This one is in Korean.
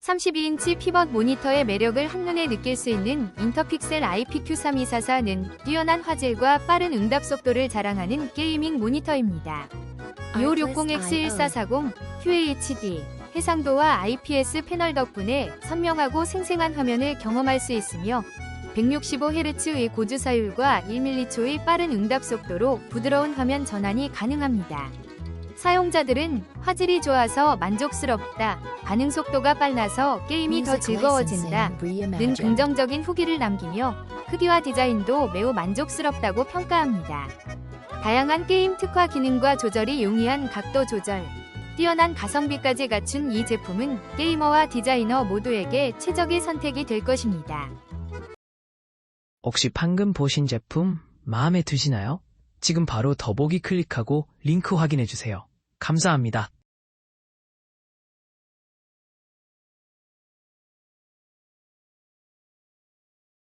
32인치 피벗 모니터의 매력을 한눈에 느낄 수 있는 인터픽셀 IPQ3244는 뛰어난 화질과 빠른 응답 속도를 자랑하는 게이밍 모니터입니다. 2560X1440 QHD 해상도와 IPS 패널 덕분에 선명하고 생생한 화면을 경험할 수 있으며 165Hz의 고주사율과 1mH의 빠른 응답 속도로 부드러운 화면 전환이 가능합니다. 사용자들은 화질이 좋아서 만족스럽다, 반응 속도가 빨라서 게임이 더 즐거워진다, 는 긍정적인 후기를 남기며 크기와 디자인도 매우 만족스럽다고 평가합니다. 다양한 게임 특화 기능과 조절이 용이한 각도 조절, 뛰어난 가성비까지 갖춘 이 제품은 게이머와 디자이너 모두에게 최적의 선택이 될 것입니다. 혹시 방금 보신 제품 마음에 드시나요? 지금 바로 더보기 클릭하고 링크 확인해 주세요. 감사합니다.